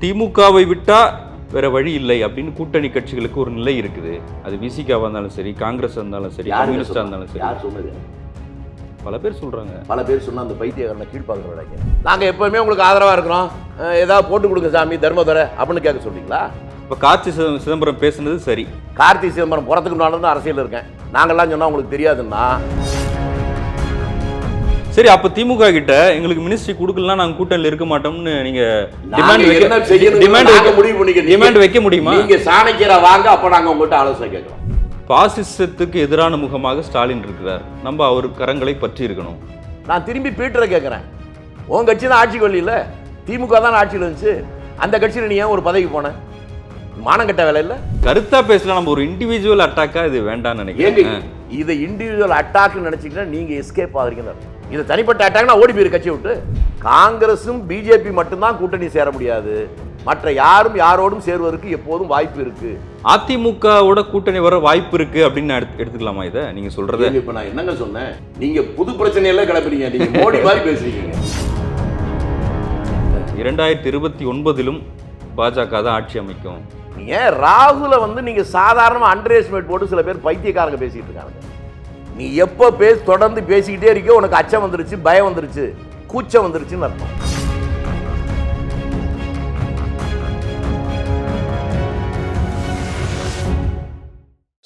திமுகவை விட்டா வேற வழி இல்லை அப்படின்னு கூட்டணி கட்சிகளுக்கு ஒரு நிலை இருக்குது. அது விசிகாவா இருந்தாலும் சரி காங்கிரஸ் இருந்தாலும் சரி யாருங்க கம்யூனிஸ்டா சொன்னா? இருந்தாலும் சரி. யார் சொன்னது பல பேர் சொல்றாங்க. பல பேர் சொன்ன அந்த பைத்தியக்காரனை கீழ்பார்க்கிறாங்க நாங்க எப்பவுமே உங்களுக்கு ஆதரவா இருக்கிறோம். ஏதாவது போட்டு கொடுங்க சாமி தர்மதுரை அப்படின்னு கேட்க சொல்றீங்களா? இப்ப கார்த்தி சிதம்- சிதம்பரம் பேசுனது சரி. கார்த்தி சிதம்பரம் புறத்துக்கு முன்னாடி தான் அரசியல் இருக்கேன். நாங்கெல்லாம் சொன்னா உங்களுக்கு தெரியாதுன்னா சரி அப்ப திமுக கிட்ட எங்களுக்கு மினிஸ்ட்ரி கொடுக்கலாம் நாங்க கூட்டணியில் இருக்க மாட்டோம்னு நீங்க டிமாண்ட் வைக்க டிமாண்ட் வைக்க- முடிவு டிமாண்ட் வைக்க முடியுமா? நீங்க சாணக்கியரா வாங்க அப்ப நாங்க உங்கள்கிட்ட ஆலோசனை கேட்கறோம். பாசிசத்துக்கு எதிரான முகமாக ஸ்டாலின் இருக்கிறார். நம்ம அவர் கரங்களை பற்றி இருக்கணும். நான் திரும்பி பீட்டரை கேட்கறேன். உன் கட்சி தான் ஆட்சிக்கு வரல திமுக தான் ஆட்சியில் இருந்துச்சு. அந்த கட்சியில் நீ ஏன் ஒரு பதவிக்கு போன? மானங்கட்ட வேலை இல்ல? கருத்தா பேசலாம் நம்ம ஒரு இண்டிவிஜுவல் அட்டாக்கா இது வேண்டாம்னு நினைக்கிறேன். இதை இண்டிவிஜுவல் அட்டாக்னு நினைச்சீங்கன்னா நீங்க எஸ்கேப் ஆகுறீங்கன்னு. இது தனிப்பட்ட அட்டாக்னா ஓடி போயிரு கட்சியை விட்டு. காங்கிரஸும் பிஜேபி மட்டும்தான் கூட்டணி சேர முடியாது. மற்ற யாரும் யாரோடும் சேருவதற்கு எப்போதும் வாய்ப்பு இருக்கு. அதிமுகவோட கூட்டணி வர வாய்ப்பு இருக்கு அப்படின்னு நான் எடுத்து- எடுத்துக்கலாமா இதை? நீங்க சொல்றத? இப்ப நான் என்னங்க சொன்னேன்? நீங்க புது பிரச்சனையெல்லாம் கிளப்புறீங்க நீங்க மோடி மாதிரி பேசுறீங்க. இரண்டாயிரத்தி இருபத்தி ஒன்பதிலும் பாஜக தான் ஆட்சி அமைக்கும். ஏன் ராகுல வந்து நீங்க சாதாரணமா அண்டர் எஸ்டிமேட் போட்டு சில பேர் பைத்தியக்காரங்க பேசிட்டு இருக்காங்க? நீ எப்போ பேசி தொடர்ந்து பேசிக்கிட்டே இருக்கியோ உனக்கு அச்சம் வந்துருச்சு பயம் வந்துருச்சு கூச்சம் வந்துருச்சுன்னு அர்த்தம்.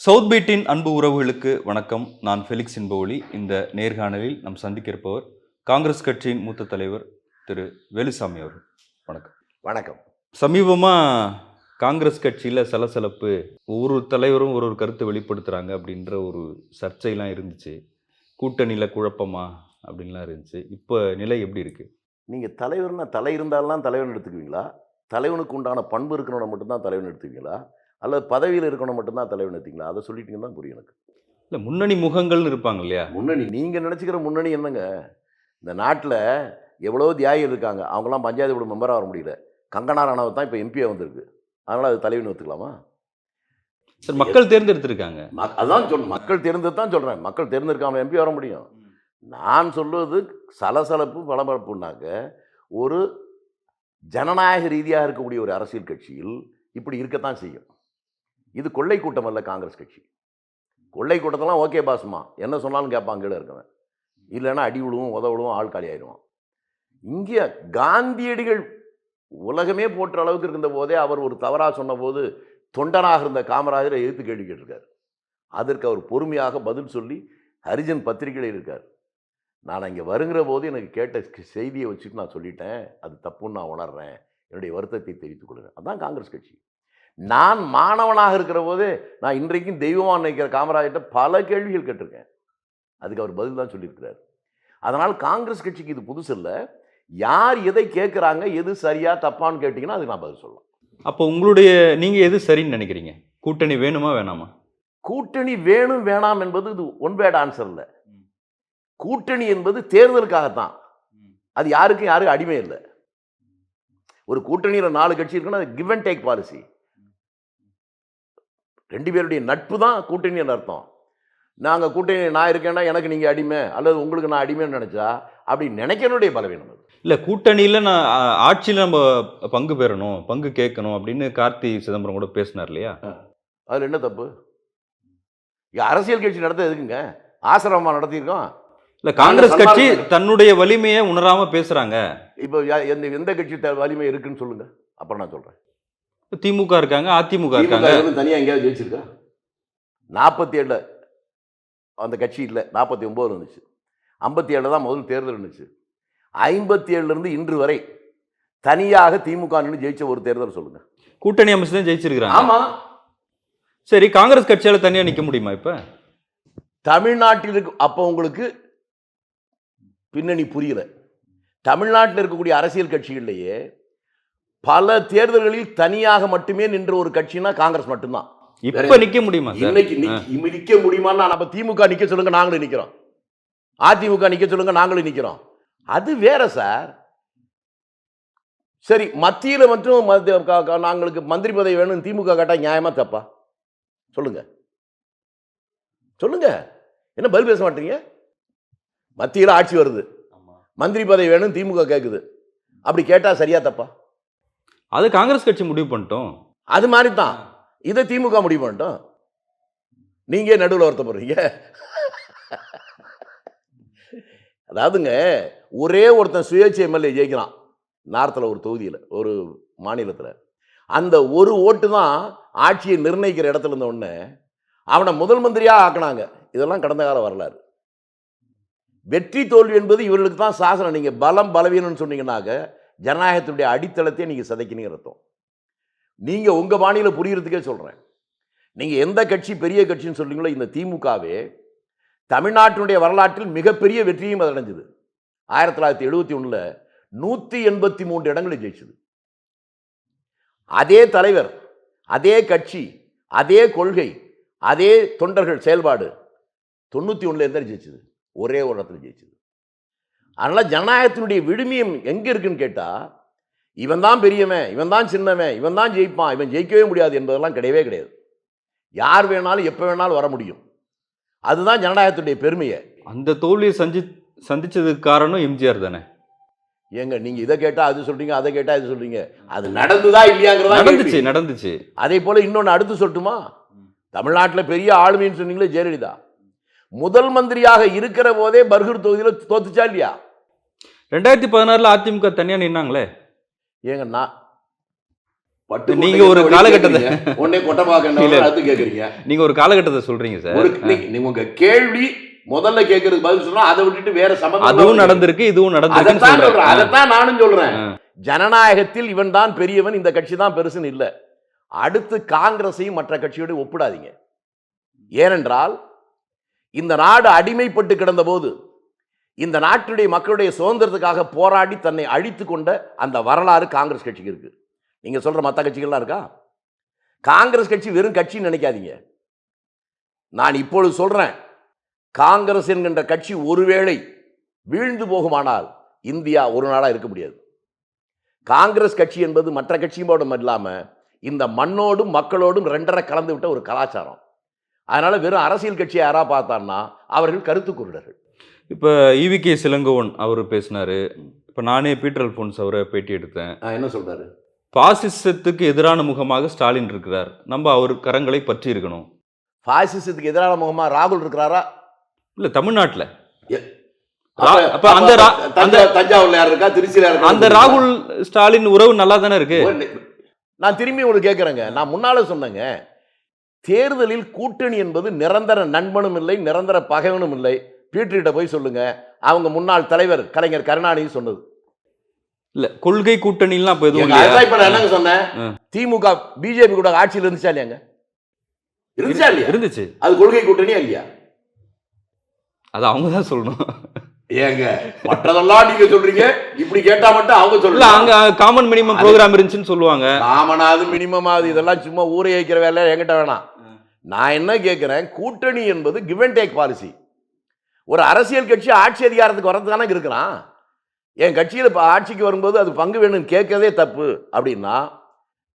சவுத் பீட்டின் அன்பு உறவுகளுக்கு வணக்கம். நான் ஃபெலிக்ஸ் என்பவொலி. இந்த நேர்காணலில் நாம் சந்திக்க இருப்பவர் காங்கிரஸ் கட்சியின் மூத்த தலைவர் திரு வேலுசாமி அவர்கள். வணக்கம். வணக்கம். சமீபமாக காங்கிரஸ் கட்சியில் சலசலப்பு ஒவ்வொரு தலைவரும் ஒரு ஒரு கருத்தை வெளிப்படுத்துகிறாங்க அப்படின்ற ஒரு சர்ச்சைலாம் இருந்துச்சு. கூட்டணியில் குழப்பமா அப்படின்லாம் இருந்துச்சு. இப்போ நிலை எப்படி இருக்கு? நீங்க தலைவர்னா தலை இருந்தாலும் தலைவன் எடுத்துக்குவீங்களா? தலைவனுக்கு உண்டான பண்பு இருக்கிறவனை மட்டும்தான் தலைவன் எடுத்துக்குவீங்களா? அல்லது பதவியில் இருக்கவனை மட்டும்தான் தலைவன் எடுத்தீங்களா அதை சொல்லிட்டீங்கன்னா தான் புரியும் எனக்கு. இல்லை முன்னணி முகங்கள்னு இருப்பாங்க இல்லையா? முன்னணி நீங்கள் நினச்சிக்கிற முன்னணி என்னங்க? இந்த நாட்டில் எவ்வளோ தியாகிகள் இருக்காங்க. அவங்களாம் பஞ்சாயத்து போர்டு மெம்பராக வர முடியல. கங்கனா ராணாவத் தான் இப்போ எம்பியாக வந்திருக்கு. அதனால் அது தலைவன் ஒத்துக்கலாமா சார் மக்கள் தேர்ந்தெடுத்திருக்காங்க. அதான் சொல் மக்கள் தேர்ந்து தான் சொல்கிறேன் மக்கள் தேர்ந்தெடுக்காம எம்பி வர முடியும். நான் சொல்வது சலசலப்பு பளபளப்புனாக்க ஒரு ஜனநாயக ரீதியாக இருக்கக்கூடிய ஒரு அரசியல் கட்சியில் இப்படி இருக்கத்தான் செய்யும். இது கொள்ளை கூட்டம் அல்ல காங்கிரஸ் கட்சி. கொள்ளை கூட்டத்தெல்லாம் ஓகே பாஸ்மா. என்ன சொன்னாலும் கேட்பான் கீழே இருக்கவன். இல்லைன்னா அடி விழுவும் உத விழுவும் ஆள் காலி ஆயிடுவான். இங்கே காந்தியடிகள் உலகமே போற்ற அளவுக்கு இருந்த போதே அவர் ஒரு தவறாக சொன்னபோது தொண்டனாக இருந்த காமராஜரை எதிர்த்து கேள்வி கேட்டிருக்கார். அதற்கு அவர் பொறுமையாக பதில் சொல்லி ஹரிஜன் பத்திரிகையில் இருக்கார். நான் அங்கே வருங்கிற போது எனக்கு கேட்ட செய்தியை வச்சுட்டு நான் சொல்லிட்டேன். அது தப்புன்னு நான் உணர்றேன். என்னுடைய வருத்தத்தை தெரிவித்துக் கொள்கிறேன். அதுதான் காங்கிரஸ் கட்சி. நான் மாணவனாக இருக்கிற போதே நான் இன்றைக்கும் தெய்வமாக நினைக்கிற காமராஜர்கிட்ட பல கேள்விகள் கேட்டிருக்கேன். அதுக்கு அவர் பதில் தான் சொல்லியிருக்கிறார். அதனால் காங்கிரஸ் கட்சிக்கு இது புதுசு இல்லை. யார் எதை கேட்குறாங்க எது சரியா தப்பான்னு கேட்டிங்கன்னா அதுக்கு நான் பதில் சொல்லலாம். அப்போ உங்களுடைய நீங்கள் எது சரின்னு நினைக்கிறீங்க? கூட்டணி வேணுமா வேணாமா? கூட்டணி வேணும் வேணாம் என்பது இது ஒன் வேர்ட் ஆன்சர் இல்லை. கூட்டணி என்பது தேர்தலுக்காகத்தான். அது யாருக்கும் யாருக்கும் அடிமை இல்லை. ஒரு கூட்டணியில் நாலு கட்சி இருக்குன்னா அது கிவ் அண்ட் டேக் பாலிசி ரெண்டு பேருடைய நட்பு தான் கூட்டணின்னு அர்த்தம்? நாங்கள் கூட்டணி நான் இருக்கேன்னா எனக்கு நீங்கள் அடிமை அல்லது உங்களுக்கு நான் அடிமைன்னு நினச்சா அப்படி நினைக்கிறனுடைய பலவீனம் அது. இல்லை கூட்டணியில் நான் ஆட்சியில் நம்ம பங்கு பெறணும் பங்கு கேட்கணும் அப்படின்னு கார்த்தி சிதம்பரம் கூட பேசினார் இல்லையா? அதில் என்ன தப்பு? அரசியல் கட்சி நடத்த எதுக்குங்க? ஆசிரமமாக நடத்தியிருக்கோம். இல்லை காங்கிரஸ் கட்சி தன்னுடைய வலிமையை உணராம பேசுறாங்க. இப்போ எந்த எந்த கட்சி வலிமை இருக்குன்னு சொல்லுங்க. அப்புறம் நான் சொல்கிறேன் திமுக இருக்காங்க அதிமுக இருக்காங்க. தனியாக எங்கேயாவது ஜெயிச்சிருக்கா? நாற்பத்தி ஏழில் அந்த கட்சி இல்லை நாற்பத்தி ஒம்பது இருந்துச்சு. ஐம்பத்தி ஏழில் தான் முதல் தேர்தல் இருந்துச்சு. ஐம்பத்தி ஏழுலேருந்து இன்று வரை தனியாக திமுக நின்று ஜெயிச்ச ஒரு தேர்தல் சொல்லுங்க. கூட்டணி அமைச்சு தான் ஜெயிச்சிருக்கிறாங்க. ஆமாம் சரி காங்கிரஸ் கட்சியால தனியா நிக்க முடியுமா இப்ப? தமிழ்நாட்டில் இருக்கு அப்போ உங்களுக்கு பின்னணி புரியல. தமிழ்நாட்டில் இருக்கக்கூடிய அரசியல் கட்சிகள்லேயே பல தேர்தல்களில் தனியாக மட்டுமே நின்ற ஒரு கட்சினா காங்கிரஸ் மட்டும்தான். இப்ப நிக்க முடியுமா இன்னைக்கு நிக்க- முடியுமான்னா நம்ம திமுக நிக்க சொல்லுங்க நாங்களும் நிக்கிறோம். அதிமுக நிக்க சொல்லுங்க நாங்களும் நிக்கிறோம். அது வேற சார். சரி மத்தியில க- நாங்களுக்கு மந்திரி பதவி வேணும் திமுக கேட்டா நியாயமா தப்பா? சொல்லுங்க. சொல்லுங்க. என்ன பதில் பேச மாட்டீங்க? மத்தியில் ஆட்சி வருது. மந்திரி பதவி வேணும் திமுக கேட்குது அப்படி கேட்டா சரியா தப்பா? அது காங்கிரஸ் கட்சி முடிவு பண்ணிட்டோம். அது மாதிரி தான் இதை திமுக முடிவு பண்ணிட்டோம். நீங்க நடுவில் வருத்தப்படுறீங்க. அதாவதுங்க ஒரே ஒருத்தன் சுயேட்சை எம்எல்ஏ ஜெயிக்கிறான். நார்த்தில் ஒரு தொகுதியில் ஒரு மாநிலத்தில். அந்த ஒரு ஓட்டு தான் ஆட்சியை நிர்ணயிக்கிற இடத்துல இருந்த உடனே அவனை முதல் மந்திரியாக ஆக்குனாங்க. இதெல்லாம் கடந்த கால வரலாறு. வெற்றி தோல்வி என்பது இவர்களுக்கு தான் சாசனம். நீங்கள் பலம் பலவீனம்னு சொன்னீங்கன்னாக்க ஜனநாயகத்தினுடைய அடித்தளத்தை நீங்கள் சதைக்கினீங்க அர்த்தம். நீங்கள் உங்கள் பாணியில் புரியறதுக்கே சொல்கிறேன் நீங்கள் எந்த கட்சி பெரிய கட்சின்னு சொல்கிறீங்களோ இந்த திமுகவே தமிழ்நாட்டினுடைய வரலாற்றில் மிகப்பெரிய வெற்றியும் அது அடைஞ்சது. ஆயிரத்தி தொள்ளாயிரத்தி எழுபத்தி ஒன்றில் நூற்றி எண்பத்தி மூன்று இடங்களில் ஜெயிச்சது. அதே தலைவர் அதே கட்சி அதே கொள்கை அதே தொண்டர்கள் செயல்பாடு தொண்ணூற்றி ஒன்றில் இருந்தால் ஜெயிச்சது. ஒரே ஒரு இடத்துல ஜெயிச்சது. அதனால் ஜனநாயகத்தினுடைய விழுமியம் எங்கே இருக்குன்னு கேட்டால் இவன் தான் பெரியவன் இவன் தான் சின்னவன் இவன் தான் ஜெயிப்பான் இவன் ஜெயிக்கவே முடியாது என்பதெல்லாம் கிடையவே கிடையாது. யார் வேணாலும் எப்போ வேணாலும் வர முடியும். அதுதான் ஜனநாயகத்துடைய பெருமையை. அந்த தோல்வியை சந்தி சந்திச்சதுக்கு காரணம் எம்ஜிஆர் தானே? ஏங்க நீங்க இதை கேட்டா அது சொல்றீங்க அதை கேட்டா இது சொல்றீங்க. அது நடந்துதா இல்லையாங்கிறதா நடந்துச்சு. நடந்துச்சு. அதே போல இன்னொன்னு அடுத்து சொல்லட்டுமா? தமிழ்நாட்டில் பெரிய ஆளுமைன்னு சொன்னீங்களே ஜெயலலிதா. முதல் மந்திரியாக இருக்கிற போதே பர்கூர் தொகுதியில் தோத்துச்சா இல்லையா? ரெண்டாயிரத்தி பதினாறுல அதிமுக தனியா நின்னாங்களே? ஏங்க நான் நீங்க ஒரு காலகட்டத்தை- உடனே இல்ல. கொட்டப்பாக்க அடுத்து கேக்குறீங்க. நீங்க ஒரு காலகட்டத்தை சொல்றீங்க சார். நீங்க உங்க கேள்வி முதல்ல கேட்கறதுக்கு பதில் சொன்னா அதை விட்டுட்டு வேற சம்பந்தம் அதுவும் நடந்திருக்கு இதுவும் நடந்திருக்குன்னு அதைத்தான் நானும் சொல்றேன். ஜனநாயகத்தில் இவன் தான் பெரியவன் இந்த கட்சி தான் பெருசுன்னு இல்லை. அடுத்து காங்கிரஸையும் மற்ற கட்சியோடு ஒப்பிடாதீங்க. ஏனென்றால் இந்த நாடு அடிமைப்பட்டு கிடந்த போது இந்த நாட்டுடைய மக்களுடைய சுதந்திரத்துக்காக போராடி தன்னை அழித்து கொண்ட அந்த வரலாறு காங்கிரஸ் கட்சிக்கு இருக்கு. நீங்க சொல்ற மற்ற கட்சிகள்லாம் இருக்கா? காங்கிரஸ் கட்சி வெறும் கட்சின்னு நினைக்காதீங்க. நான் இப்பொழுது சொல்றேன் காங்கிரஸ் என்கின்ற கட்சி ஒருவேளை வீழ்ந்து போகுமானால் இந்தியா ஒரு நாளா இருக்க முடியாது. காங்கிரஸ் கட்சி என்பது மற்ற கட்சியோடும் இல்லாம இந்த மண்ணோடும் மக்களோடும் ரெண்டரை கலந்து விட்ட ஒரு கலாச்சாரம். அதனால வெறும் அரசியல் கட்சியை யாரா பார்த்தான்னா அவர்கள் கருத்து குருடர்கள். இப்ப ஈவி கே சிலங்கோவன் அவர் பேசினாரு. இப்ப நானே பீட்டர் அல்போன்ஸ் அவரை பேட்டி எடுத்தேன். என்ன சொல்றாரு? பாசிசத்துக்கு எதிரான முகமாக ஸ்டாலின் இருக்கிறார். நம்ம அவர் கரங்களை பற்றி இருக்கணும். பாசிசத்துக்கு எதிரான முகமா ராகுல் இருக்கிறாரா? இல்ல தமிழ்நாட்டுல. அப்ப- அந்த தஞ்சாவூர்ல யார் இருக்கா? திருச்சியில இருக்கா? அந்த ராகுல் ஸ்டாலின் உறவு நல்லா தானே இருக்கு நான் திரும்பி உங்களுக்கு கேட்குறேங்க நான் முன்னால சொன்னேங்க. தேர்தலில் கூட்டணி என்பது நிரந்தர நண்பனும் இல்லை நிரந்தர பகைவனும் இல்லை. பீட்டர்கிட்ட போய் சொல்லுங்க. அவங்க முன்னாள் தலைவர் கலைஞர் கருணாநிதி சொன்னது. இல்ல கொள்கை கூட்டணிலாம் இப்ப எதுவும் இப்ப நான் என்னங்க சொன்னேன். திமுக பிஜேபி கூட ஆட்சியில் இருந்துச்சா இல்லையாங்க? இருந்துச்சா இல்லையா? இருந்துச்சு. அது கொள்கை கூட்டணியா இல்லையா? அது அவங்க தான் சொல்லணும். ஏங்க மற்றதெல்லாம் நீங்க சொல்றீங்க. இப்படி கேட்டா மட்டும் அவங்க சொல்லுங்க அங்க காமன் மினிமம் ப்ரோக்ராம் இருந்துச்சுன்னு சொல்லுவாங்க. காமனாவது மினிமமாவது இதெல்லாம் சும்மா ஊரை வைக்கிற வேலை என்கிட்ட வேணாம் நான் என்ன கேட்கிறேன் கூட்டணி என்பது கிவ் அண்ட் டேக் பாலிசி ஒரு அரசியல் கட்சி ஆட்சி அதிகாரத்துக்கு வரது தானே இருக்கிறான். என் கட்சியில் இப்போ ஆட்சிக்கு வரும்போது அது பங்கு வேணும்னு கேட்கறதே தப்பு அப்படின்னா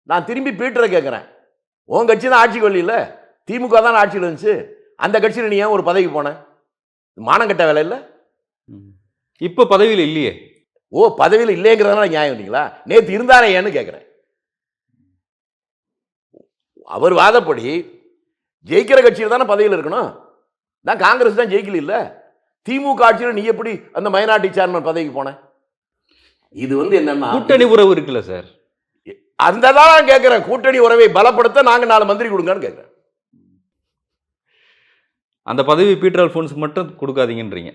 நான் திரும்பி பீட்டரை கேட்குறேன் உன் கட்சி தான் ஆட்சிக்கு வரல திமுக தான் ஆட்சியில் இருந்துச்சு. அந்த கட்சியில் நீ ஏன் ஒரு பதவிக்கு போன? மானம் கட்ட வேலை இல்லை? இப்ப பதவியில் இல்லையே. ஓ பதவியில் இல்லைங்கிறதுனால நியாயம் இல்லைங்களா? நேற்று இருந்தாரே ஏன்னு கேட்குறேன் அவர் வாதப்படி ஜெயிக்கிற கட்சியில் தானே பதவியில் இருக்கணும்? நான் காங்கிரஸ் தான் ஜெயிக்கல இல்ல? திமுக ஆட்சியில் நீ எப்படி அந்த மைனாரிட்டி சேர்மன் பதவிக்கு போன? இது வந்து என்னன்னா கூட்டணி உறவு இருக்குல்ல சார். அந்த தான் நான் கேட்குறேன் கூட்டணி உறவை பலப்படுத்த நாங்கள் நாலு மந்திரி கொடுங்கன்னு கேட்குறேன் அந்த பதவி பீட்டர் அல்போன்ஸ்க்கு மட்டும் கொடுக்காதீங்கன்றீங்க.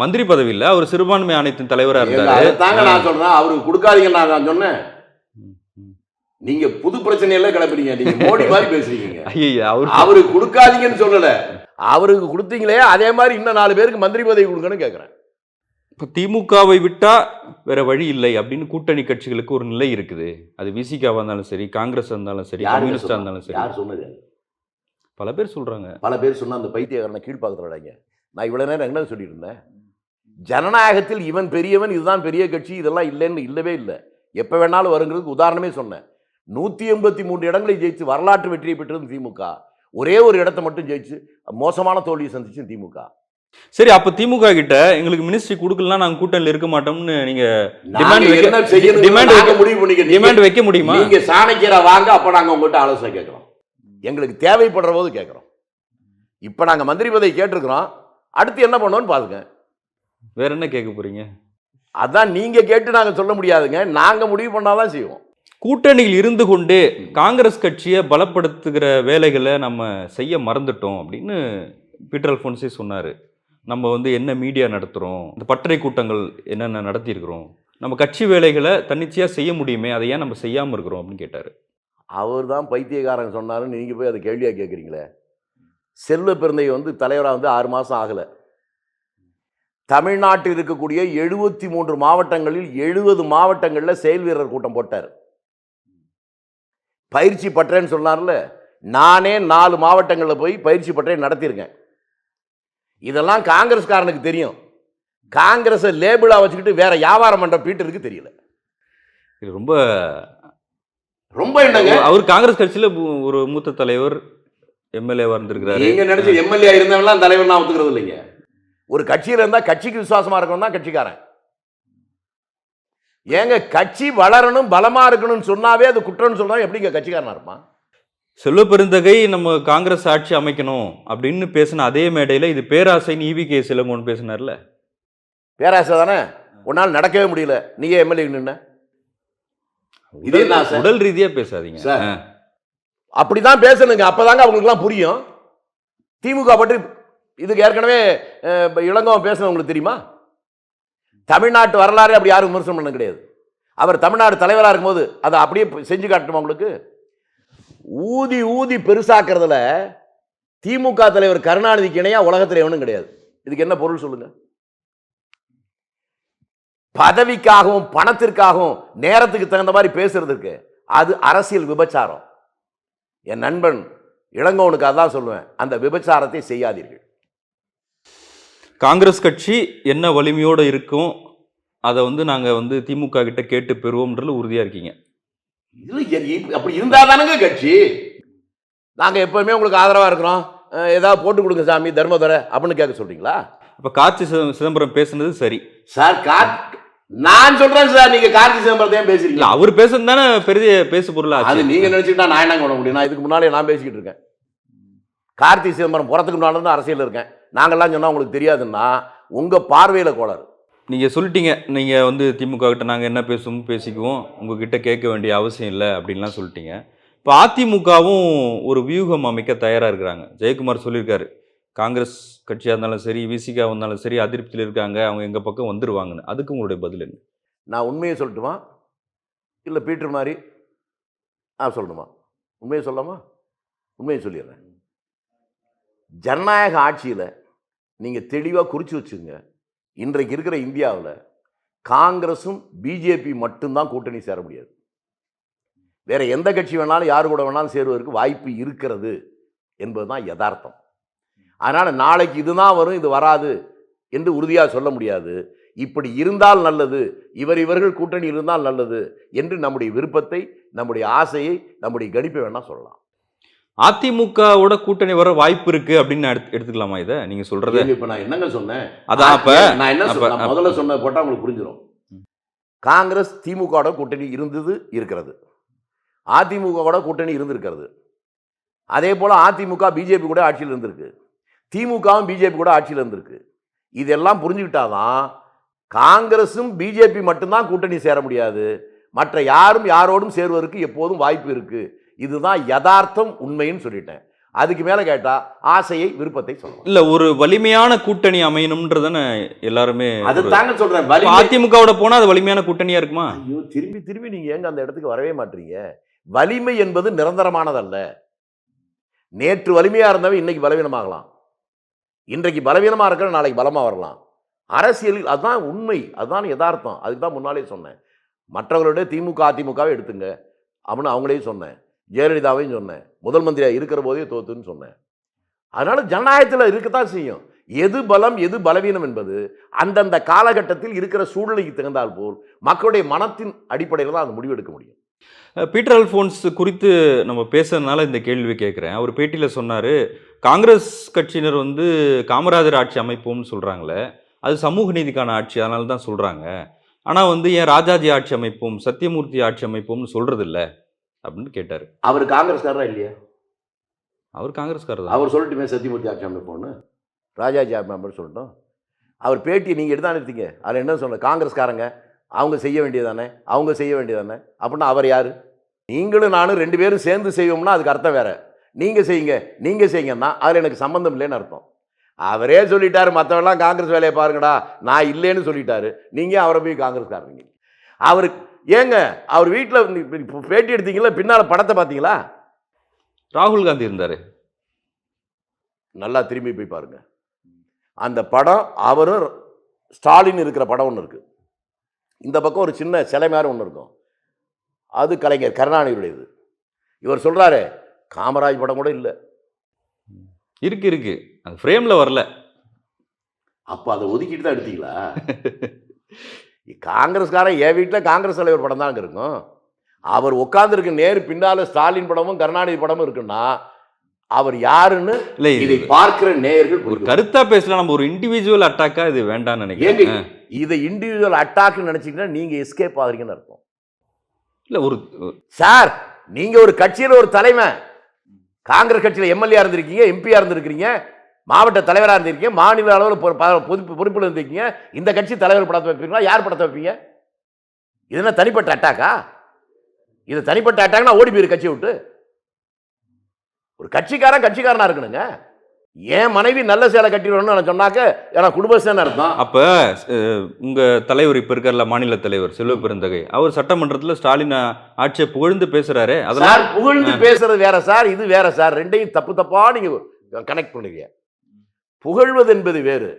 மந்திரி பதவி இல்ல அவர் சிறுபான்மை ஆணையத்தின் தலைவரா இருந்தாரு. தாங்க நான் சொல்றேன். அவருக்கு கொடுக்காதீங்கன்னு நான் சொன்னேன். நீங்க புது பிரச்சனையெல்லாம் கிளப்புறீங்க. நீங்க மோடி மாதிரி பேசுறீங்க. ஐயையே, அவர் அவருக்கு கொடுக்காதீங்கன்னு சொல்லல. அவருக்கு கொடுத்தீங்களே அதே மாதிரி இன்னும் நாலு பேருக்கு மந்திரி பதவி கொடுங்கன்னு கேட்குறேன் இப்ப திமுகவை விட்டா வேற வழி இல்லை அப்படின்னு கூட்டணி கட்சிகளுக்கு ஒரு நிலை இருக்குது. அது விசிகாவா இருந்தாலும் சரி காங்கிரஸ் இருந்தாலும் சரி கம்யூனிஸ்டா இருந்தாலும் சரி. யார் சொன்னது? பல பேர் சொல்றாங்க. பல பேர் சொன்ன அந்த பைத்தியக்காரனை கீழ்ப்பாக்கத்தில் விடாங்க நான் இவ்வளவு நேரம் என்ன சொல்லிட்டு இருந்தேன் ஜனநாயகத்தில் இவன் பெரியவன் இதுதான் பெரிய கட்சி இதெல்லாம் இல்லைன்னு இல்லவே இல்லை. எப்போ வேணாலும் வருங்கிறதுக்கு உதாரணமே சொன்னேன். நூற்றி எண்பத்தி மூன்று இடங்களை ஜெயிச்சு வரலாற்று வெற்றியை பெற்றது திமுக. ஒரே ஒரு இடத்த மட்டும் ஜெயிச்சு மோசமான தோல்வியை சந்திச்சு திமுக. சரி அப்ப திமுக கிட்ட எங்களுக்கு மினிஸ்ட்ரி கொடுக்கலாம் நாங்க கூட்டணியில் இருக்க மாட்டோம்னு நீங்க டிமாண்ட் வைக்க பண்ணிக்க டிமாண்ட் வைக்க முடியுமா? நீங்க சாணக்கியரை வாங்க அப்ப நாங்க உங்ககிட்ட ஆலோசனை கேட்கிறோம். எங்களுக்கு தேவைப்படுற போது கேட்கிறோம். இப்ப நாங்க மந்திரி பதவி கேட்டிருக்கிறோம். அடுத்து என்ன பண்ணுவோம்னு பாருங்க. வேற என்ன கேட்க போறீங்க? அதான் நீங்க கேட்டு நாங்க சொல்ல முடியாதுங்க. நாங்க முடிவு பண்ணாதான் செய்வோம். கூட்டணியில் இருந்து கொண்டே காங்கிரஸ் கட்சியை பலப்படுத்துகிற வேலைகளை நம்ம செய்ய மறந்துட்டோம் அப்படின்னு பீட்டர் அல்ஃபோன்ஸே சொன்னார். நம்ம வந்து என்ன மீடியா நடத்துகிறோம் இந்த பட்டறை கூட்டங்கள் என்னென்ன நடத்தியிருக்கிறோம்? நம்ம கட்சி வேலைகளை தன்னிச்சையாக செய்ய முடியுமே? அதை ஏன் நம்ம செய்யாமல் இருக்கிறோம் அப்படின்னு கேட்டார். அவர் தான் பைத்தியக்காரன் சொன்னாருன்னு நீங்கள் போய் அதை கேள்வியாக கேட்குறீங்களே செல்வ பிறந்தை வந்து தலைவராக வந்து ஆறு மாதம் ஆகலை. தமிழ்நாட்டில் இருக்கக்கூடிய எழுபத்தி மூன்று மாவட்டங்களில் எழுபது மாவட்டங்களில் செயல் வீரர் கூட்டம் போட்டார். பயிற்சி பட்டறைன்னு சொன்னார்ல நானே நாலு மாவட்டங்களில் போய் பயிற்சி பற்றை நடத்தியிருக்கேன். இதெல்லாம் காங்கிரஸ்காரனுக்கு தெரியும். காங்கிரஸை லேபிளாக வச்சுக்கிட்டு வேறு வியாபாரம் பண்ணுற பீட்டருக்கு தெரியல. இது ரொம்ப ரொம்ப என்னங்க? அவர் காங்கிரஸ் கட்சியில் ஒரு மூத்த தலைவர் எம்எல்ஏவாக இருந்திருக்கிறாரு. நீங்க நினைச்ச எம்எல்ஏ இருந்தவங்களாம் தலைவர் நான் ஒத்துக்கிறது இல்லைங்க. ஒரு கட்சியில இருந்தா கட்சிக்கு விசுவாசமா இருக்கணும் தான் கட்சிக்காரன். ஏங்க கட்சி வளரணும் பலமா இருக்கணும்னு சொன்னாவே அது குற்றம்னு சொன்னா எப்படிங்க கட்சிக்காரனா இருப்பான்? செல்வ பெருந்தகை நம்ம காங்கிரஸ் ஆட்சி அமைக்கணும் அப்படின்னு பேசின அதே மேடையில் இது பேராசைன்னு ஈவி கே சிலங்கோன்னு பேசினார்ல. பேராசை தானே? உன்னால் நடக்கவே முடியல. நீயே எம்எல்ஏ நின்ன. இது ஆசை? உடல் ரீதியா பேசாதீங்க. சார். அப்படிதான் பேசணுங்க. அப்பதாங்க அவங்களுக்குலாம் புரியும். திமுக பற்றி இதுக்கு ஏற்கனவே இளங்கோவன் பேசுனது உங்களுக்கு தெரியுமா? தமிழ்நாட்டு வரலாறு அப்படி யாரும் விமர்சனம் பண்ண கிடையாது. அவர் தமிழ்நாடு தலைவராக இருக்கும்போது அதை அப்படியே செஞ்சு காட்டணுமா உங்களுக்கு? ஊதி ஊதி பெருசாக்குறதுல திமுக தலைவர் கருணாநிதிக்கு இணையா உலகத்தில் எவனும் கிடையாது. இதுக்கு என்ன பொருள் சொல்லுங்க? பதவிக்காகவும் பணத்திற்காகவும் நேரத்துக்கு தகுந்த மாதிரி பேசுறதுக்கு அது அரசியல் விபச்சாரம். என் நண்பன் இளங்கோவனுக்கு அதான் சொல்லுவேன். அந்த விபச்சாரத்தை செய்யாதீர்கள். காங்கிரஸ் கட்சி என்ன வலிமையோட இருக்கும் அதை வந்து நாங்க வந்து திமுக கிட்ட கேட்டு பெறுவோம்ன்றதுல உறுதியா இருக்கீங்க. அப்படி இருந்தா தானங்க கட்சி. நாங்க எப்பவுமே உங்களுக்கு ஆதரவா இருக்கிறோம். ஏதாவது போட்டு கொடுங்க சாமி தர்மதுரை அப்படின்னு கேட்க சொல்றீங்களா? அப்ப கார்த்தி சிதம்- சிதம்பரம் பேசுனது சரி. சார் கார் நான் சொல்றேன் சார் நீங்க கார்த்தி சிதம்பரத்தையும் பேசுறீங்க அவர் பேசுனது தானே பெரிய பேசு பொருளா அது நீங்க நினைச்சுக்கிட்டா நான் என்ன பண்ண முடியும்? நான் இதுக்கு முன்னாலே நான் பேசிக்கிட்டு இருக்கேன். கார்த்தி சிதம்பரம் புறத்துக்கு முன்னால தான் அரசியல் இருக்கேன். நாங்கெல்லாம் சொன்னா உங்களுக்கு தெரியாதுன்னா உங்க பார்வையில கோளாறு. நீங்க சொல்லிட்டீங்க நீங்க வந்து திமுக கிட்ட நாங்க என்ன பேசுவோம் பேசிக்குவோம் உங்ககிட்ட கேட்க வேண்டிய அவசியம் இல்லை அப்படின்லாம் சொல்லிட்டீங்க. இப்போ அதிமுகவும் ஒரு வியூகம் அமைக்க தயாரா இருக்கிறாங்க. ஜெயக்குமார் சொல்லியிருக்காரு காங்கிரஸ் கட்சியாக இருந்தாலும் சரி விசிகா இருந்தாலும் சரி அதிருப்தியில் இருக்காங்க அவங்க எங்கள் பக்கம் வந்துடுவாங்கன்னு அதுக்கு உங்களுடைய பதில் என்ன? நான் உண்மையை சொல்லட்டுமா? இல்லை பீட்டர் மாதிரி? ஆ சொல்லணுமா? உண்மையை சொல்லலாமா உண்மையை சொல்லிடுறேன். ஜனநாயக ஆட்சியில் நீங்கள் தெளிவாக குறித்து வச்சுங்க. இன்றைக்கு இருக்கிற இந்தியாவில் காங்கிரஸும் பிஜேபி மட்டும்தான் கூட்டணி சேர முடியாது. வேறு எந்த கட்சி வேணாலும் யார் கூட வேணாலும் சேருவதற்கு வாய்ப்பு இருக்கிறது என்பது தான் யதார்த்தம். அதனால் நாளைக்கு இதுதான் வரும் இது வராது என்று உறுதியாக சொல்ல முடியாது. இப்படி இருந்தால் நல்லது இவர் இவர்கள் கூட்டணி இருந்தால் நல்லது என்று நம்முடைய விருப்பத்தை நம்முடைய ஆசையை நம்முடைய கணிப்பை வேணா சொல்லலாம். அதிமுகவோட கூட்டணி வர வாய்ப்பு இருக்கு அப்படின்னு எடுத்து- எடுத்துக்கலாமா இதை? நீங்க சொல்றத? இப்ப நான் என்னங்க சொன்னேன்? அதான் அப்ப நான் என்ன சொன்னேன்? அப்ப- முதல்ல சொன்ன போட்டா உங்களுக்கு புரிஞ்சிடும் காங்கிரஸ் திமுகவோட கூட்டணி இருந்தது இருக்கிறது. அதிமுகவோட கூட்டணி இருந்திருக்கிறது. அதே போல அதிமுக பிஜேபி கூட ஆட்சியில் இருந்திருக்கு. திமுகவும் பிஜேபி கூட ஆட்சியில் இருந்திருக்கு. இதெல்லாம் புரிஞ்சுக்கிட்டாதான் காங்கிரஸும் பிஜேபி மட்டும்தான் கூட்டணி சேர முடியாது. மற்ற யாரும் யாரோடும் சேருவதற்கு எப்போதும் வாய்ப்பு இருக்கு. இதுதான் யதார்த்தம் உண்மைன்னு சொல்லிட்டேன். அதுக்கு மேல கேட்டா ஆசையை விருப்பத்தை சொல்லலாம். இல்ல ஒரு வலிமையான கூட்டணி அமையணும்ன்றதானே எல்லாருமே அது தாங்க வலிமை அதிமுகவோட போனா அது வலிமையான கூட்டணியா இருக்குமா? ஐயோ திரும்பி திரும்பி நீங்க ஏங்க அந்த இடத்துக்கு வரவே மாட்டீங்க? வலிமை என்பது நிரந்தரமானதல்ல. நேற்று வலிமையா இருந்தவன் இன்னைக்கு பலவீனமாகலாம். இன்றைக்கு பலவீனமாக இருக்கிற நாளைக்கு பலமாக வரலாம். அரசியலில் அதுதான் உண்மை அதுதான் யதார்த்தம். அதுக்கு தான் முன்னாலே சொன்னேன். மற்றவர்களோட திமுக அதிமுகவை எடுத்துங்க அப்படின்னு அவங்களையும் சொன்னேன். ஜெயலலிதாவையும் சொன்னேன். முதல் மந்திரியாக இருக்கிற போதே தோத்துன்னு சொன்னேன். அதனால் ஜனநாயகத்தில் இருக்கத்தான் செய்யும். எது பலம் எது பலவீனம் என்பது அந்தந்த காலகட்டத்தில் இருக்கிற சூழ்நிலைக்கு தகுந்தால் போல் மக்களுடைய மனத்தின் அடிப்படையில் தான் அந்த முடிவெடுக்க முடியும். பீட்டர் அல்ஃபோன்ஸ் குறித்து நம்ம பேசுறதுனால இந்த கேள்வி கேட்குறேன். அவர் பேட்டியில் சொன்னார் காங்கிரஸ் கட்சியினர் வந்து காமராஜர் ஆட்சி அமைப்போம்னு சொல்கிறாங்களே அது சமூக நீதிக்கான ஆட்சி அதனால தான் சொல்கிறாங்க ஆனால் வந்து ஏன் ராஜாஜி ஆட்சி அமைப்போம் சத்தியமூர்த்தி ஆட்சி அமைப்போம்னு சொல்கிறது இல்ல அப்படின்னு கேட்டார். அவர் காங்கிரஸ்காரரா இல்லையா? அவர் காங்கிரஸ்காரர் தான் அவர் சொல்லட்டுமே சத்தியமூர்த்தி ஆட்சி அமைப்போன்னு ராஜாஜி அமைப்பு சொல்லட்டும். அவர் பேட்டியை நீங்கள் எடுத்தானே எடுத்தீங்க. அதில் என்ன சொன்ன காங்கிரஸ்காரங்க அவங்க செய்ய வேண்டியதானே அவங்க செய்ய வேண்டியதானே அப்படின்னா அவர் யார்? நீங்களும் நானும் ரெண்டு பேரும் சேர்ந்து செய்வோம்னா அதுக்கு அர்த்தம் வேற. நீங்கள் செய்யுங்க நீங்கள் செய்யுங்கன்னா அதில் எனக்கு சம்மந்தம் இல்லைன்னு அர்த்தம். அவரே சொல்லிட்டாரு மற்றவெல்லாம் காங்கிரஸ் வேலையை பாருங்கடா நான் இல்லைன்னு சொல்லிட்டாரு. நீங்கள் அவரை போய் காங்கிரஸ்காரங்க அவர் ஏங்க அவர் வீட்டில் பேட்டி எடுத்தீங்களா பின்னால் படத்தை பார்த்தீங்களா? ராகுல் காந்தி இருந்தார். நல்லா திரும்பி போய் பாருங்க. அந்த படம் அவரும் ஸ்டாலின் இருக்கிற படம் ஒன்று இருக்கு. இந்த பக்கம் ஒரு சின்ன சிலை மாதிரி ஒன்று இருக்கும். அது கலைஞர் கருணாநிதியுடையது. இவர் சொல்றாரு காமராஜ் படம் கூட இல்லை. இருக்கு இருக்கு. அந்த ஃப்ரேமில் வரல. அப்போ அதை ஒதுக்கிட்டு தான் எடுத்தீங்களா? காங்கிரஸ்காரன் என் வீட்டில் காங்கிரஸ் தலைவர் படம் தான் இருக்கும். அவர் உட்காந்துருக்க நேரு பின்னால ஸ்டாலின் படமும் கருணாநிதி படமும் இருக்குன்னா அவர் யாருன்னு இல்லை இதை பார்க்கிற நேயர்கள் ஒரு புரிந்து கருத்தா பேசலாம். நம்ம ஒரு இண்டிவிஜுவல் அட்டாக்கா இது வேண்டாம்னு நினைக்கிறேன். இதை இண்டிவிஜுவல் அட்டாக்னு நினைச்சீங்கன்னா நீங்க எஸ்கேப் ஆகுறீங்கன்னு அர்த்தம். இல்லை ஒரு சார் நீங்க ஒரு கட்சியில ஒரு தலைமை. காங்கிரஸ் கட்சியில் எம்எல்ஏ இருந்திருக்கீங்க எம்பியாக இருந்திருக்கிறீங்க மாவட்ட தலைவராக இருந்திருக்கீங்க மாநில அளவில் பொது ப- பொறுப்பு பொறுப்பில் இருந்திருக்கீங்க இந்த கட்சி தலைவர் படத்தை வைப்பீங்களா யார் படத்தை வைப்பீங்க? இதுனா என்ன தனிப்பட்ட அட்டாக்கா? இது தனிப்பட்ட அட்டாக்னா ஓடி போயிரு கட்சியை விட்டு. ஒரு கட்சிக்காரன் கட்சிக்காரனாக இருக்கணுங்க. என் மனைவி நல்ல சேலை கட்டிடணும்னு நான் சொன்னாக்க ஏன்னா குடும்பஸ்தான் அர்த்தம். அப்ப அஹ், உங்க தலைவர் இப்ப இருக்கார்ல மாநில தலைவர் செல்வ பெருந்தகை அவர் சட்டமன்றத்துல ஸ்டாலின் ஆட்சியை புகழ்ந்து பேசுறாரு அதெல்லாம் சார் புகழ்ந்து பேசுறது வேற சார் இது வேற சார் ரெண்டையும் தப்பு தப்பா நீங்க கனெக்ட் பண்ணுறீங்க. புகழ்வது என்பது வேறு.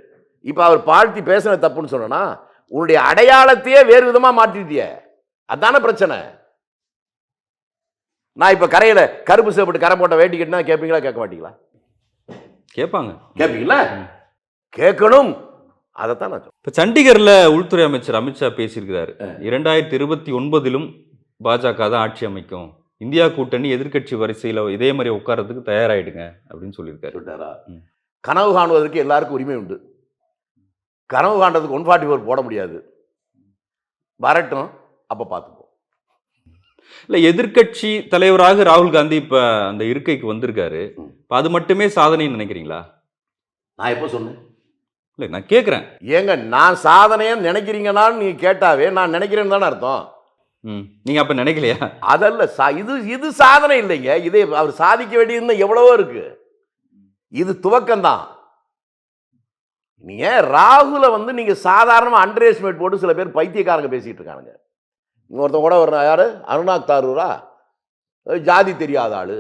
இப்போ அவர் வாழ்த்தி பேசுனது தப்புன்னு சொன்னா உன்னுடைய அடையாளத்தையே வேறு விதமா மாற்றிட்டிய. அதான பிரச்சனை. நான் இப்ப கரையில கருப்பு சேப்பட்டு கரை போட்ட வேட்டி கட்டினா கேட்பீங்களா கேட்க மாட்டீங்களா? கேட்பாங்க கேட்பீங்களா கேட்கணும். அதைத்தான் நான் இப்ப சண்டிகர்ல உள்துறை அமைச்சர் அமித்ஷா பேசியிருக்கிறாரு. இரண்டாயிரத்தி இருபத்தி ஒன்பதிலும் பாஜக தான் ஆட்சி அமைக்கும். இந்தியா கூட்டணி எதிர்க்கட்சி வரிசையில இதே மாதிரி உட்கார்றதுக்கு தயாராயிடுங்க அப்படின்னு சொல்லியிருக்காரு. கனவு காணுவதற்கு எல்லாருக்கும் உரிமை உண்டு. கனவு காண்றதுக்கு ஒன் ஃபார்ட்டி ஃபோர் போட முடியாது. வரட்டும் அப்போ பார்த்துப்போம். இல்ல எதிர்க்கட்சி தலைவராக ராகுல் காந்தி இப்ப அந்த இருக்கைக்கு வந்திருக்காரு. இப்ப அது மட்டுமே சாதனைன்னு நினைக்கிறீங்களா? நான் எப்போ சொன்னேன்? இல்ல நான் கேட்குறேன். ஏங்க நான் சாதனைன்னு நினைக்கிறீங்கன்னான்னு நீங்க கேட்டாவே நான் நினைக்கிறேன்னு தானே அர்த்தம். ம். நீங்க அப்ப நினைக்கலையா? அதல்ல சா இது இது சாதனை இல்லைங்க. இது அவர் சாதிக்க வேண்டியது எவ்வளவோ இருக்கு. இது துவக்கம்தான். நீங்க ராகுல வந்து நீங்க சாதாரணமா அண்டர் எஸ்டிமேட் போட்டு சில பேர் பைத்தியக்காரங்க பேசிட்டு இருக்கானுங்க? இங்க ஒருத்தன் கூட ஒரு யாரு? அருணாக் தாரூரா? ஜாதி தெரியாத ஆளு.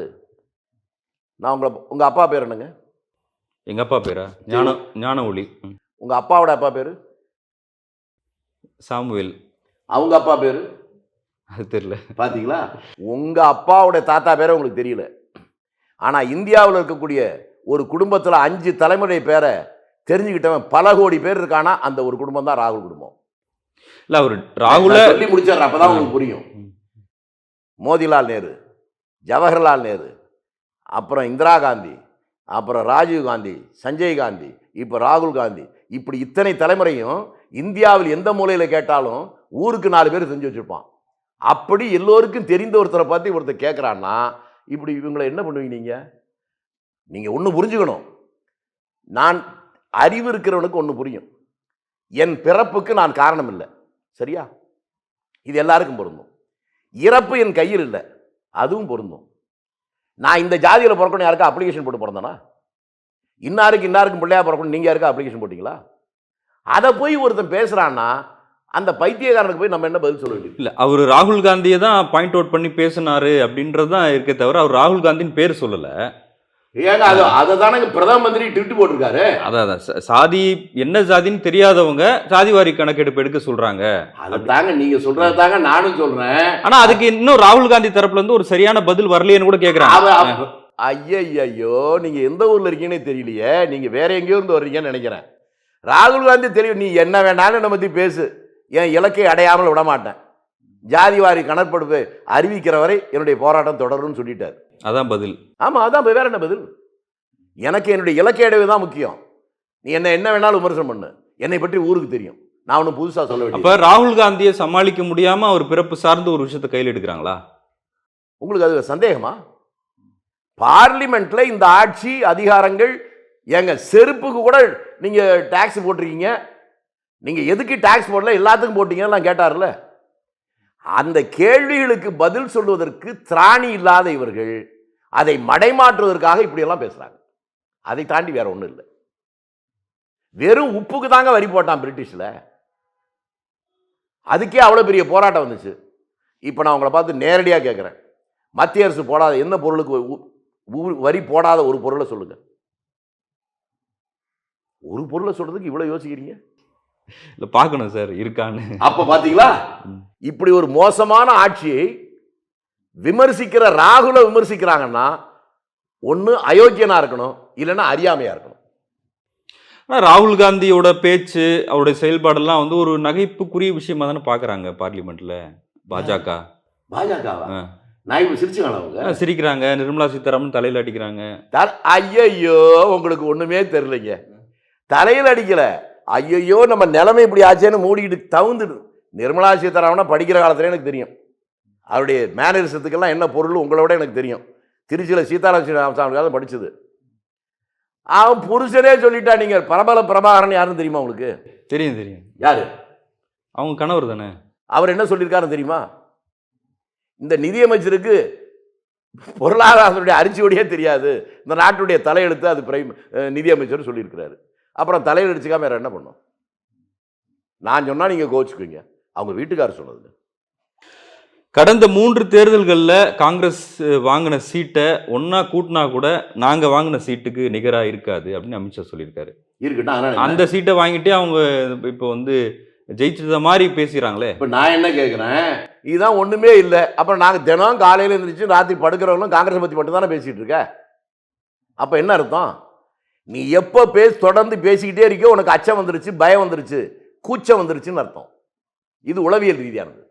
நான் உங்களை உங்க அப்பா பேர் என்னங்க? எங்க அப்பா பேரா? ஞான ஞான ஒளி ம். உங்க அப்பாவோட அப்பா பேரு? சாமுவேல். அவங்க அப்பா பேரு? அது தெரியல. பாத்தீங்களா? உங்க அப்பாவோட தாத்தா பேரை உங்களுக்கு தெரியல. ஆனா இந்தியாவில் இருக்கக்கூடிய ஒரு குடும்பத்துல அஞ்சு தலைமுறை பேரை தெரிஞ்சுக்கிட்டவன் பல கோடி பேர் இருக்கானா அந்த ஒரு குடும்பம் தான் ராகுல் குடும்பம். இல்ல அவர் ராகுல சொல்லி முடிச்சார் அப்பதான் உங்களுக்கு புரியும். மோதிலால் நேரு ஜவஹர்லால் நேரு அப்புறம் இந்திரா காந்தி அப்புறம் ராஜீவ் காந்தி சஞ்சய் காந்தி இப்போ ராகுல் காந்தி. இப்படி இத்தனை தலைமுறையும் இந்தியாவில் எந்த மூலையில் கேட்டாலும் ஊருக்கு நாலு பேர் செஞ்சு வச்சிருப்பான். அப்படி எல்லோருக்கும் தெரிந்த ஒருத்தரை பார்த்து ஒருத்தர் கேட்குறான்னா இப்படி இவங்களை என்ன பண்ணுவீங்க நீங்கள் நீங்கள் ஒன்று புரிஞ்சுக்கணும். நான் அறிவு இருக்கிறவனுக்கு ஒன்று புரியும். என் பிறப்புக்கு நான் காரணம் இல்லை. சரியா? இது எல்லாருக்கும் பொருந்தும். இறப்பு என் கையில் இல்லை. அதுவும் பொருந்தும். நான் இந்த ஜாதியில் பிறக்கணும் யாருக்கா? அப்ளிகேஷன் போட்டு பிறந்தேனா? இன்னாருக்கு இன்னாருக்கும் பிள்ளையா பிறக்கணும். நீங்கள் யாருக்கா அப்ளிகேஷன் போட்டிங்களா? அதை போய் ஒருத்தன் பேசுகிறான்னா அந்த பைத்தியக்காரனுக்கு போய் நம்ம என்ன பதில் சொல்ல வேண்டியது? இல்லை அவர் ராகுல் காந்தியை தான் பாயிண்ட் அவுட் பண்ணி பேசினாரு அப்படின்றது தான் இருக்கே தவிர அவர் ராகுல் காந்தின்னு பேர் சொல்லலை. ஏங்க அது அதை தானே பிரதம மந்திரி ட்விட் போட்டிருக்காரு. அதான் அதான். சாதி என்ன சாதின்னு தெரியாதவங்க சாதிவாரி கணக்கெடுப்பு எடுக்க சொல்றாங்க. அதை தாங்க நீங்க சொல்றது தாங்க நானும் சொல்றேன். ஆனா அதுக்கு இன்னும் ராகுல் காந்தி தரப்புல இருந்து ஒரு சரியான பதில் வரலையேன்னு கூட கேக்குறாங்க. ஐயோ நீங்க எந்த ஊர்ல இருக்கீங்கன்னே தெரியலையே. நீங்க வேற எங்கேயோ இருந்து வர்றீங்கன்னு நினைக்கிறேன். ராகுல் காந்தி தெரியும் நீ என்ன வேணாலும் நம்ம பத்தி பேசு. என் இலக்கை அடையாமல் விட மாட்டேன் ஜாதிவாரி கணக்கெடுப்பை அறிவிக்கிற வரை என்னுடைய போராட்டம் தொடரும்னு சொல்லிட்டார். அதான் பதில். ஆமாம் அதான் இப்ப வேற என்ன பதில்? எனக்கு என்னுடைய இலக்கிய அடைவு தான் முக்கியம். நீ என்ன என்ன வேணாலும் விமர்சனம் பண்ணு. என்னை பற்றி ஊருக்கு தெரியும். நான் ஒன்றும் புதுசாக சொல்ல அப்ப வேண்டிய ராகுல் காந்தியை சமாளிக்க முடியாம அவர் பிறப்பு சார்ந்த ஒரு விஷயத்தை கையில் எடுக்கிறாங்களா? உங்களுக்கு அது சந்தேகமா? பார்லிமெண்ட்ல இந்த ஆட்சி அதிகாரங்கள் எங்க செருப்புக்கு கூட நீங்க டாக்ஸ் போட்டிருக்கீங்க. நீங்க எதுக்கு டாக்ஸ் போடல? எல்லாத்துக்கும் போட்டீங்கன்னு நான் கேட்டார்ல. அந்த கேள்விகளுக்கு பதில் சொல்வதற்கு திராணி இல்லாத இவர்கள் அதை மடைமாற்றுவதற்காக இப்படியெல்லாம் பேசுகிறாங்க அதை தாண்டி வேற ஒன்றும் இல்லை. வெறும் உப்புக்கு தாங்க வரி போட்டான் பிரிட்டிஷில். அதுக்கே அவ்வளோ பெரிய போராட்டம் வந்துச்சு. இப்போ நான் உங்களை பார்த்து நேரடியாக கேட்குறேன் மத்திய அரசு போடாத எந்த பொருளுக்கு வரி போடாத ஒரு பொருளை சொல்லுங்கள் ஒரு பொருளை சொல்கிறதுக்கு இவ்வளோ யோசிக்கிறீங்க? இல்ல பார்க்கணும் சார் இருக்கான்னு. அப்ப பாத்தீங்களா? ம். இப்படி ஒரு மோசமான ஆட்சியை விமர்சிக்கிற ராகுல விமர்சிக்கிறாங்கன்னா ஒண்ணு அயோக்கியனா இருக்கணும் இல்லைன்னா அறியாமையா இருக்கணும். ஆனா ராகுல் காந்தியோட பேச்சு அவருடைய செயல்பாடெல்லாம் வந்து ஒரு நகைப்புக்குரிய விஷயமா தானே பாக்குறாங்க பார்லிமெண்ட்ல பாஜக. பாஜகவா? ஆ. நான் இப்ப சிரிச்சுக்கலாம் அவங்க? ஆ, சிரிக்கிறாங்க நிர்மலா சீதாராமன் தலையில அடிக்கிறாங்க. ஐயையோ உங்களுக்கு ஒண்ணுமே தெரியலைங்க. தலையில் அடிக்கல. ஐயையோ நம்ம நிலைமை இப்படி ஆச்சேன்னு மூடிக்கிட்டு தவுந்துடு. நிர்மலா சீதாராமனை படிக்கிற காலத்துல எனக்கு தெரியும். அவருடைய மேனரிசத்துக்கெல்லாம் என்ன பொருள் உங்களை விட எனக்கு தெரியும். திருச்சியில் சீதாராம் ஸ்ரீராமசாமி படிச்சது. அவன் புருஷனே சொல்லிட்டா நீங்க பிரபல பிரபாகரன் யாருன்னு தெரியுமா உங்களுக்கு? தெரியும் தெரியும். யாரு? அவங்க கணவர் தானே? அவர் என்ன சொல்லியிருக்காருன்னு தெரியுமா? இந்த நிதியமைச்சருக்கு பொருளாதாரத்துடைய அரிசியோடையே தெரியாது. இந்த நாட்டுடைய தலையெழுத்து அது பிரைம் நிதியமைச்சர் சொல்லியிருக்கிறாரு. அப்புறம் தலையில் அடிச்சுக்காம வேற என்ன பண்ணும்? நான் சொன்னா நீங்க கோச்சுக்குவீங்க அவங்க வீட்டுக்காரர் சொன்னது. கடந்த மூன்று தேர்தல்கள்ல காங்கிரஸ் வாங்கின சீட்டை ஒண்ணா கூட்டினா கூட நாங்க வாங்கின சீட்டுக்கு நிகரா இருக்காது அப்படின்னு அமித்ஷா சொல்லியிருக்காரு. இருக்கட்டும் அந்த சீட்டை வாங்கிட்டே அவங்க இப்போ வந்து ஜெயிச்சத மாதிரி பேசுறாங்களே. இப்போ நான் என்ன கேட்குறேன் இதுதான் ஒண்ணுமே இல்லை. அப்புறம் நாங்க தினம் காலையில எழுந்திரிச்சு ராத்திரி படுக்கிறவங்களும் காங்கிரஸ் பத்தி மட்டும் தானே பேசிட்டு இருக்க? அப்ப என்ன அர்த்தம்? நீ எப்போ பேசி தொடர்ந்து பேசிக்கிட்டே இருக்கியோ உனக்கு அச்சம் வந்துருச்சு பயம் வந்துருச்சு கூச்சம் வந்துருச்சுன்னு அர்த்தம். இது உளவியல் ரீதியானது.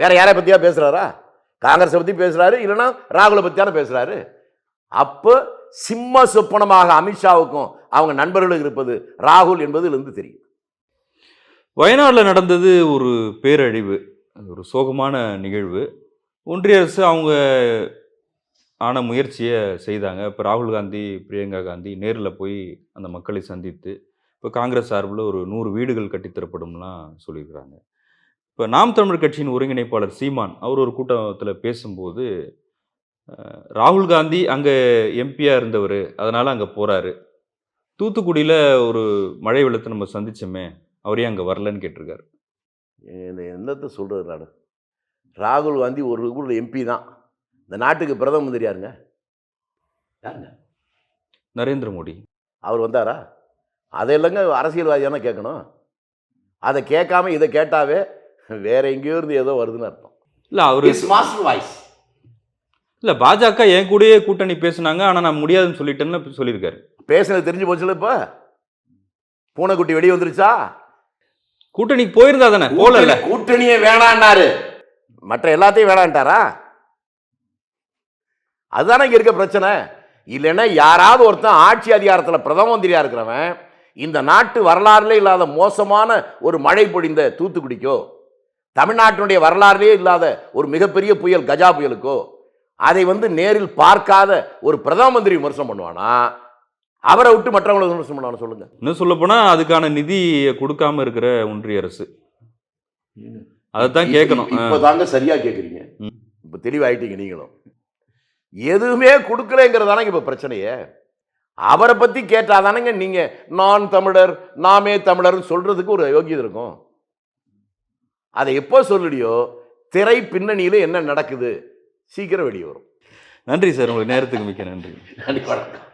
வேற யாரை பற்றியா பேசுகிறாரா காங்கிரஸை பற்றி பேசுகிறாரு இல்லைன்னா ராகுலை பற்றியான பேசுகிறாரு அப்போ சிம்ம சொப்பனமாக அமித்ஷாவுக்கும் அவங்க நண்பர்களுக்கு இருப்பது ராகுல் என்பதுலருந்து தெரியும். வயநாட்டில் நடந்தது ஒரு பேரழிவு அது ஒரு சோகமான நிகழ்வு. ஒன்றிய அரசு அவங்க ஆன முயற்சியை செய்தாங்க. இப்போ ராகுல் காந்தி பிரியங்கா காந்தி நேரில் போய் அந்த மக்களை சந்தித்து இப்போ காங்கிரஸ் சார்பில் ஒரு நூறு வீடுகள் கட்டித்தரப்படும்லாம் சொல்லியிருக்கிறாங்க. இப்போ நாம் தமிழர் கட்சியின் ஒருங்கிணைப்பாளர் சீமான் அவர் ஒரு கூட்டத்தில் பேசும்போது ராகுல் காந்தி அங்கே எம்பியாக இருந்தவர் அதனால் அங்கே போகிறாரு தூத்துக்குடியில் ஒரு மழை வெள்ளத்தை நம்ம சந்திச்சோமே அவரே அங்கே வரலன்னு கேட்டிருக்காரு. என்னத்தை சொல்கிறது நான் ராகுல் காந்தி ஒரு எம்பி தான். இந்த நாட்டுக்கு பிரதம மந்திரி யாருங்க? யாருங்க? நரேந்திர மோடி. அவர் வந்தாரா? அதை இல்லைங்க அரசியல்வாதியான கேட்கணும். அதை கேட்காம இதை கேட்டாவே வேற எங்கேயோ இருந்து ஏதோ வருதுன்னு அர்த்தம். இல்லை அவரு மாஸ்டர் வாய்ஸ் இல்லை பாஜக என் கூடயே கூட்டணி பேசுனாங்க ஆனால் நான் முடியாதுன்னு சொல்லிட்டேன்னு சொல்லியிருக்காரு. பேசுனது தெரிஞ்சு போச்சுல இப்போ? பூனைக்குட்டி வெளியே வந்துருச்சா? கூட்டணிக்கு போயிருந்தா தானே போகல கூட்டணி- கூட்டணியே வேணான்னாரு. மற்ற எல்லாத்தையும் வேணான்ட்டாரா? அதுதானே இங்க இருக்க பிரச்சனை. இல்லைன்னா யாராவது ஒருத்தன் ஆட்சி அதிகாரத்தில் பிரதம மந்திரியா இருக்கிறவன் இந்த நாட்டு வரலாறுலே இல்லாத மோசமான ஒரு மழை பொழிந்த தூத்துக்குடிக்கோ தமிழ்நாட்டினுடைய வரலாறுலே இல்லாத ஒரு மிகப்பெரிய புயல் கஜா புயலுக்கோ அதை வந்து நேரில் பார்க்காத ஒரு பிரதம மந்திரி விமர்சனம் பண்ணுவானா? அவரை விட்டு மற்றவங்களை விமர்சனம் பண்ணுவானா சொல்லுங்க. இன்னும் சொல்ல போனா அதுக்கான நிதி கொடுக்காம இருக்கிற ஒன்றிய அரசு. அதைத்தான் கேட்கணும். இப்போ தாங்க சரியா கேட்குறீங்க. இப்போ தெளிவாயிட்டீங்க நீங்களும். எதுவுமே கொடுக்கலங்கிறதானங்க இப்போ பிரச்சனையே? அவரை பத்தி கேட்டாதானங்க நீங்க நான் தமிழர் நாமே தமிழர்னு சொல்றதுக்கு ஒரு யோகியதை இருக்கும். அதை எப்போ சொல்லுடியோ திரை பின்னணியில என்ன நடக்குது சீக்கிரம் வெளியே வரும். நன்றி சார் உங்களுக்கு நேரத்துக்கு மிக்க நன்றி. நன்றி வணக்கம்.